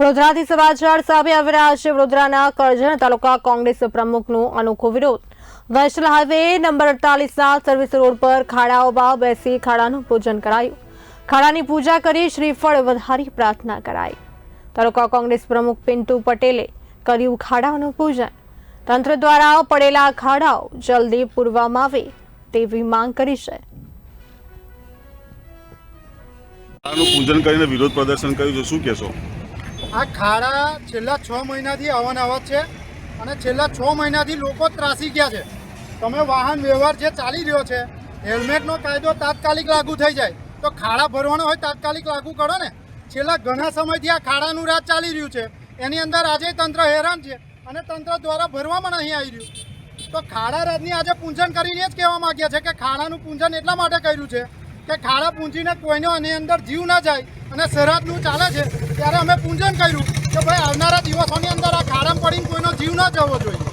વડોદરાથી સમાચાર સામે આવી રહ્યા છે. વડોદરાના કરજણ તાલુકા કોંગ્રેસ પ્રમુખનો અનોખો વિરોધ. નેશનલ હાઈવે નંબર અડતાલીસના સર્વિસ રોડ પર ખાડાઓમાં બેસી ખાડાનું પૂજન કરાયું. ખાડાની પૂજા કરી શ્રીફળ વધારી પ્રાર્થના કરાઈ. તાલુકા કોંગ્રેસ પ્રમુખ પિન્ટુ પટેલે કર્યું ખાડાઓનું પૂજન. તંત્ર દ્વારા પડેલા ખાડાઓ જલ્દી પૂરવામાં આવે તેવી માંગ કરી છે. પૂજન કરીને વિરોધ પ્રદર્શન કર્યું છે. શું કહેશો? આ ખાડા છેલ્લા છ મહિનાથી અવાનવત છે અને છેલ્લા છ મહિનાથી લોકો ત્રાસી ગયા છે. તમે વાહન વ્યવહાર જે ચાલી રહ્યો છે, હેલ્મેટનો કાયદો તાત્કાલિક લાગુ થઈ જાય. તો ખાડા ભરવાનો હોય તાત્કાલિક લાગુ કરો ને. છેલ્લા ઘણા સમયથી આ ખાડાનું રાજ ચાલી રહ્યું છે. એની અંદર આજે તંત્ર હેરાન છે અને તંત્ર દ્વારા ભરવામાં નહીં આવી રહ્યું. તો ખાડા રાજની આજે પૂંજન કરીને જ કહેવા માંગ્યા છે કે ખાડાનું પૂંજન એટલા માટે કર્યું છે કે ખાડા પૂંજીને કોઈનો એની અંદર જીવ ના જાય અને સરહદનું ચાલે છે, ત્યારે અમે પૂંજન કર્યું કે ભાઈ આવનારા દિવસોની અંદર આ ખાડામાં પડીને કોઈનો જીવ ન જવો જોઈએ.